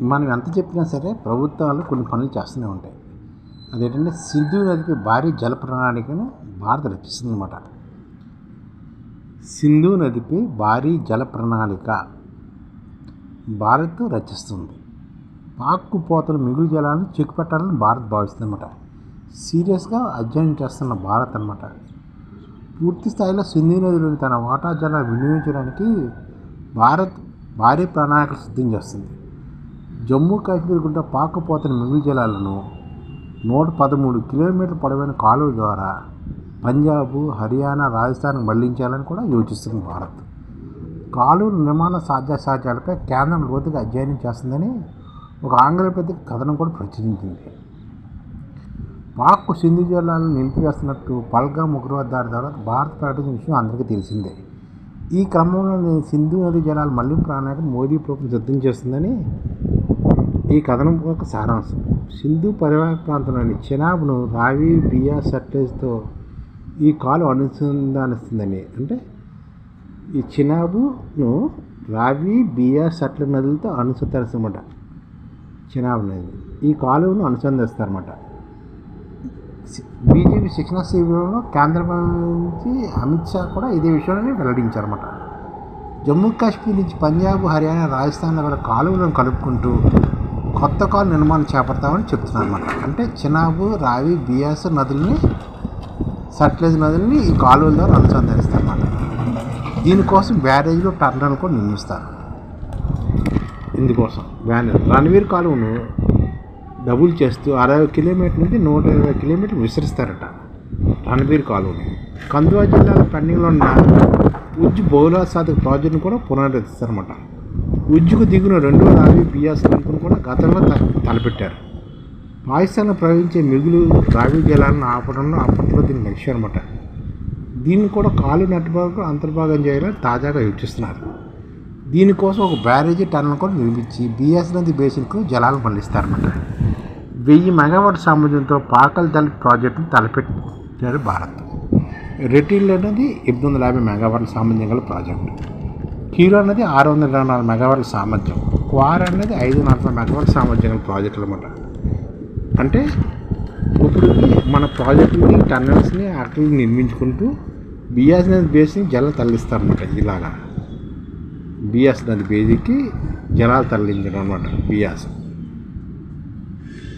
మనం ఎంత చెప్పినా సరే ప్రభుత్వాలు కొన్ని పనులు చేస్తూనే ఉంటాయి. అదేంటంటే సింధు నదిపై భారీ జల ప్రణాళికను భారత రచిస్తుంది అనమాట సింధు నదిపై భారీ జల ప్రణాళిక భారత్ రచిస్తుంది. పాక్కు పోతలు మిగులు జలాలను చెక్ పెట్టాలని భారత్ భావిస్తుంది అనమాట సీరియస్గా అధ్యయనం చేస్తున్న భారత్ అనమాట పూర్తి స్థాయిలో సింధు నదిలోని తన వాటా జలాలు వినియోగించడానికి భారత్ భారీ ప్రణాళికలు సిద్ధం చేస్తుంది. జమ్మూ కాశ్మీర్ గుండా పాకపోతున్న మిగులు జలాలను నూట పదమూడు కిలోమీటర్ల పొడవైన కాలువ ద్వారా పంజాబ్ హర్యానా రాజస్థాన్ మళ్ళించాలని కూడా యోచిస్తుంది భారత్. కాలువల నిర్మాణ సాధ్యాసాధ్యాలపై కేంద్రం లోతుగా అధ్యయనం చేస్తుందని ఒక ఆంగ్ల కథనం కూడా ప్రచురించింది. పాక్ సింధు జలాలను నిలిపివేస్తున్నట్టు పల్గా ఉగ్రవాద దాడి తర్వాత భారత్ ప్రకటించిన విషయం అందరికీ తెలిసిందే. ఈ క్రమంలో సింధు నది జలాలు మళ్ళింపు ప్రణాళిక మోదీ ప్రభుత్వం సిద్ధం చేస్తుందని ఈ కథనం ఒక సారాంశం. సింధు పరివాహక ప్రాంతంలోని చెనాబ్ను రావి బియా సట్లేజ్తో ఈ కాలు అనుసంధానిస్తుందని అంటే ఈ చినాబును రావి బియా సట్ల నదులతో అనుసంధానిస్తారన్నమాట చినాబ్ నది ఈ కాలువను అనుసంధిస్తారన్నమాట బీజేపీ శిక్షణ శిబిరంలో కేంద్ర నుంచి అమిత్ షా కూడా ఇదే విషయాన్ని వెల్లడించారన్నమాట. జమ్మూ కాశ్మీర్ నుంచి పంజాబ్ హర్యానా రాజస్థాన్ గల కాలువలను కలుపుకుంటూ కొత్త కాలు నిర్మాణం చేపడతామని చెప్తున్నాను అనమాట అంటే చినాబు రావి బియాస్ నదుల్ని సట్లేజ్ నదుల్ని ఈ కాలువల ద్వారా అనుసంధానిస్తారన్నమాట దీనికోసం బ్యారేజ్లో టర్నల్ కూడా నిర్మిస్తారు. ఇందుకోసం బ్యానర్ రణవీర్ కాలువను డబుల్ చేస్తూ అరవై కిలోమీటర్ నుంచి నూట ఇరవై కిలోమీటర్లు విసిరిస్తారట రణబీర్ కాలువని. కందువా జిల్లాలో పెండింగ్లో ఉన్న ఉజ్జు బౌలా సాధక ప్రాజెక్టును కూడా పునరుద్ధరిస్తారన్నమాట. ఉజ్జుకు దిగున రెండో రావి బియాస్ లింకును గతంలో తలపెట్టారు. పాకిస్తాన్లో ప్రవహించే మిగులు రావి జలాలను ఆపడంలో అప్పట్లో దీని లక్ష్యం అనమాట దీన్ని కూడా కాలు నెట్వర్క్ అంతర్భాగం చేయాలని తాజాగా యోచిస్తున్నారు. దీనికోసం ఒక బ్యారేజీ టన్నల్ కూడా నిర్మించి బిఎస్ నది బేసిన్కు జలాలు మళ్ళిస్తారన్నమాట. వెయ్యి మెగావాట్ సామర్థ్యంతో పాకల్ దల్ ప్రాజెక్టును తలపెట్టారు భారత్. రెటిల్ అనేది ఎనిమిది వందల యాభై మెగావాట్ల సామర్థ్యం గల ప్రాజెక్టు. హీరో అనేది ఆరు వందల ఇరవై నాలుగు మెగావాట్ల సామర్థ్యం. క్వార్ అనేది ఐదు నలభై మెగావాట్ సామర్థ్యం గల ప్రాజెక్టులు అనమాట అంటే ఇప్పుడు మన ప్రాజెక్టుని టన్నల్స్ని అక్కడ నిర్మించుకుంటూ బియాస్ నది బేస్ని జలం తరలిస్తారనమాట ఇలాగా. బియాస్ నది బేస్కి జలాలు తరలించడం అనమాట బియాస్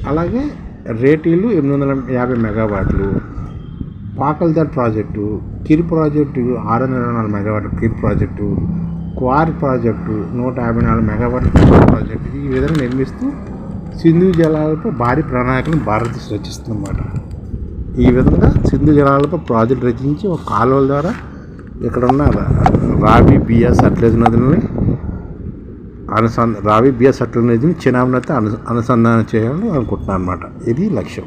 అలాగే రేటీలు ఎనిమిది వందల యాభై మెగావాట్లు పాకల్దర్ ప్రాజెక్టు కిర్ ప్రాజెక్టు ఆరు వందల ఇరవై నాలుగు మెగావాట్ల కిర్ ప్రాజెక్టు క్వార్ ప్రాజెక్టు నూట యాభై నాలుగు మెగావాట్ ప్రాజెక్టు. ఈ విధంగా నిర్మిస్తూ సింధు జలాలపై భారీ ప్రణాళికను భారతదేశం రచిస్తుందన్నమాట. ఈ విధంగా సింధు జలాలపై ప్రాజెక్టు రచించి ఒక కాలువల ద్వారా ఇక్కడ ఉన్న రావి బియాస్ సట్లేజ్ నదులని అనుసంధ రావి బియా అట్ల నదిని చినాబ్ నదితో అను అనుసంధానం చేయాలని అనుకుంటున్నాను అనమాట ఇది లక్ష్యం.